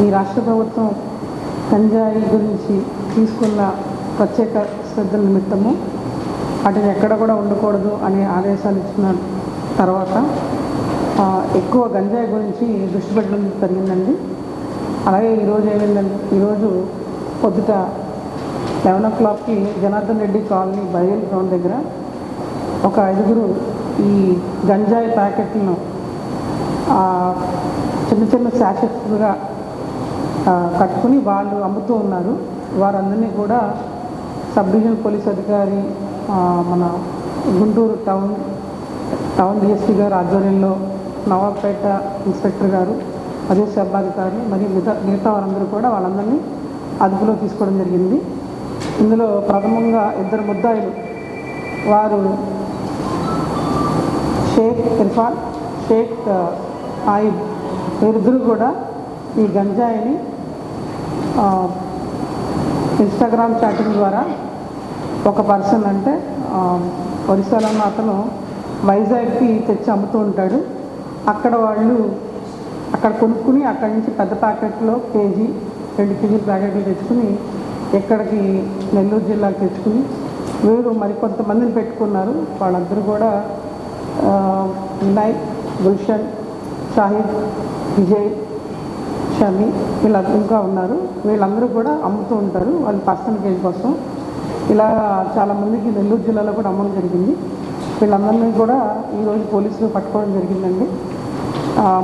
ఈ రాష్ట్ర ప్రభుత్వం గంజాయి గురించి తీసుకున్న ప్రత్యేక శ్రద్ధ నిమిత్తము వాటిని ఎక్కడ కూడా ఉండకూడదు అనే ఆదేశాలు ఇచ్చిన తర్వాత ఎక్కువ గంజాయి గురించి దృష్టి పెట్టడం జరిగిందండి. అలాగే ఈరోజు ఏమైందండి ఈరోజు పొద్దుట లెవెన్ ఓ క్లాక్కి జనార్దన్ రెడ్డి కాలనీ బయలు గ్రౌండ్ దగ్గర ఒక ఐదుగురు ఈ గంజాయి ప్యాకెట్లను చిన్న చిన్న శాషెట్స్గా కట్టుకుని వాళ్ళు అమ్ముతూ ఉన్నారు. వారందరినీ కూడా సబ్ డివిజన్ పోలీస్ అధికారి మన గుంటూరు టౌన్ టౌన్ డిఎస్పీ గారు ఆధ్వర్యంలో నవాబ్పేట ఇన్స్పెక్టర్ గారు అదే శబ్బాధికారులు మరియు మిగతా మిగతా వారందరూ కూడా వాళ్ళందరినీ అదుపులో తీసుకోవడం జరిగింది. ఇందులో ప్రథమంగా ఇద్దరు ముద్దాయిలు వారు షేక్ ఇర్ఫాన్ షేక్ ఆయిబ్ వీరిద్దరూ కూడా ఈ గంజాయిని ఇన్స్టాగ్రామ్ చాటింగ్ ద్వారా ఒక పర్సన్ అంటే ఆ, ఒరిస్సాలో ఉన్న అతను వైజాగ్కి తెచ్చి అమ్ముతూ ఉంటాడు. అక్కడ వాళ్ళు అక్కడ కొనుక్కుని అక్కడి నుంచి పెద్ద ప్యాకెట్లో కేజీ రెండు కేజీల ప్యాకెట్లు తెచ్చుకుని ఇక్కడికి నెల్లూరు జిల్లాకి తెచ్చుకుని వీరు మరికొంతమందిని పెట్టుకున్నారు. వాళ్ళందరూ కూడా వినాయక్ గుల్షన్ షాహిద్ విజయ్ షమి వీళ్ళ ఇంకా ఉన్నారు. వీళ్ళందరూ కూడా అమ్ముతూ ఉంటారు. వాళ్ళ పర్సనల్ గేమ్ కోసం ఇలా చాలామందికి నెల్లూరు జిల్లాలో కూడా అమ్మడం జరిగింది. వీళ్ళందరినీ కూడా ఈరోజు పోలీసులు పట్టుకోవడం జరిగిందండి.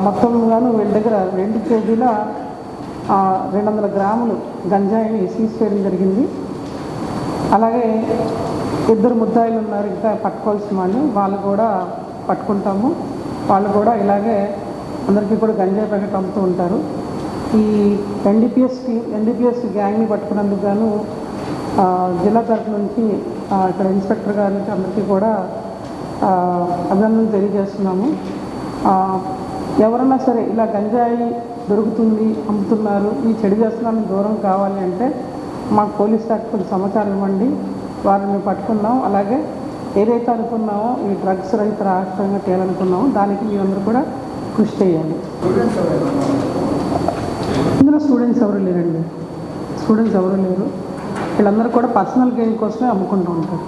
మొత్తం గాను వీళ్ళ దగ్గర రెండు కేజీల రెండు వందల గ్రాములు గంజాయిని సీజ్ చేయడం జరిగింది. అలాగే ఇద్దరు ముద్దాయిలు ఉన్నారు. ఇంకా పట్టుకోవాల్సిన వాళ్ళు వాళ్ళు కూడా పట్టుకుంటాము. వాళ్ళు కూడా ఇలాగే అందరికీ కూడా గంజాయి ప్యాకెట్ అమ్ముతూ ఉంటారు. ఈ ఎన్డీపీఎస్ ఎన్డీపీఎస్ గ్యాంగ్ని పట్టుకున్నందుకు గాను జిల్లా తరఫు నుంచి ఇక్కడ ఇన్స్పెక్టర్ గారికి అందరికీ కూడా అభినందనలు తెలియజేస్తున్నాము. ఎవరన్నా సరే ఇలా గంజాయి దొరుకుతుంది అమ్ముతున్నారు ఈ చెడు చేస్తున్నాను దూరం కావాలి అంటే మాకు పోలీస్ శాఖ కొంచెం సమాచారం ఇవ్వండి. వారిని పట్టుకున్నాం. అలాగే ఏదైతే అనుకున్నామో ఈ డ్రగ్స్ రహిత రాష్ట్రంగా తేలనుకున్నామో దానికి మీ అందరూ కూడా కృషి చేయాలి. ఇందులో స్టూడెంట్స్ ఎవరు లేరండి? స్టూడెంట్స్ ఎవరు లేరు? వీళ్ళందరూ కూడా పర్సనల్ గెయిన్ కోసమే అమ్ముకుంటూ ఉంటారు.